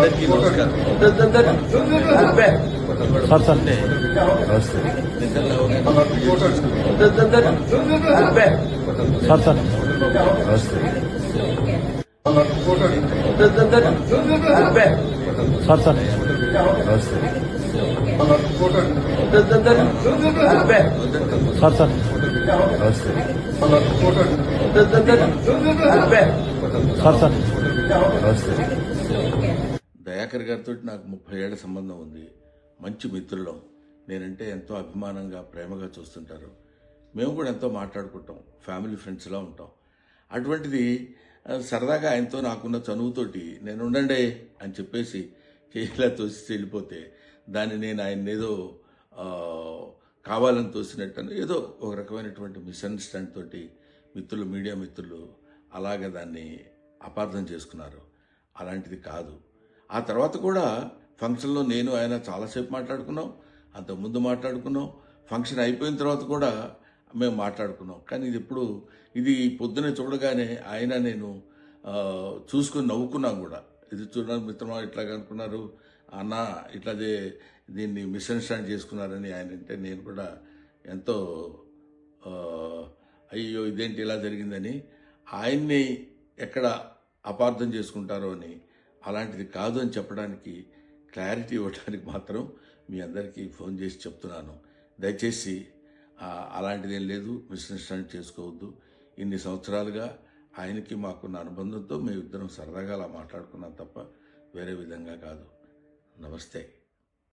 అందరికీ నమస్కారం sir sir అంటే నిజంగా సార్ సార్ Dayakar గారితో నాకు ముప్పై ఏళ్ళ సంబంధం ఉంది. మంచి మిత్రులం. నేనంటే ఎంతో అభిమానంగా ప్రేమగా చూస్తుంటారు. మేము కూడా ఎంతో మాట్లాడుకుంటాం. ఫ్యామిలీ ఫ్రెండ్స్లా ఉంటాం. అటువంటిది సరదాగా ఆయనతో నాకున్న చనువుతోటి నేను ఉండండి అని చెప్పేసి చేయిలా తోసి వెళ్ళిపోతే దాన్ని నేను ఆయన ఏదో కావాలని తోసినట్టు ఏదో ఒక రకమైనటువంటి మిస్అండర్స్టాండ్ తోటి మిత్రులు మీడియా మిత్రులు అలాగే దాన్ని అపార్థం చేసుకున్నారు. అలాంటిది కాదు. ఆ తర్వాత కూడా ఫంక్షన్లో నేను ఆయన చాలాసేపు మాట్లాడుకున్నాం అంతకుముందు మాట్లాడుకున్నాం. ఫంక్షన్ అయిపోయిన తర్వాత కూడా మేము మాట్లాడుకున్నాం. కానీ ఇది ఇప్పుడు ఇది పొద్దునే చూడగానే ఆయన నేను చూసుకుని నవ్వుకున్నాం కూడా. ఇది చూడడానికి మిత్రమా ఇట్లా అనుకున్నారు అన్న ఇట్లాదే దీన్ని మిస్అండర్స్టాండ్ చేసుకున్నారని ఆయన అంటే నేను కూడా ఎంతో అయ్యో ఇదేంటి ఇలా జరిగిందని ఆయన్ని ఎక్కడ అపార్థం చేసుకుంటారో అని అలాంటిది కాదు అని చెప్పడానికి క్లారిటీ ఇవ్వడానికి మాత్రం మీ అందరికీ ఫోన్ చేసి చెప్తున్నాను. దయచేసి అలాంటిదేం లేదు మిస్అండర్స్టాండ్ చేసుకోవద్దు. ఇన్ని సంవత్సరాలుగా ఆయనకి మాకున్న అనుబంధంతో మేము ఇద్దరం సరదాగా అలా మాట్లాడుకున్నాం తప్ప వేరే విధంగా కాదు. నమస్తే.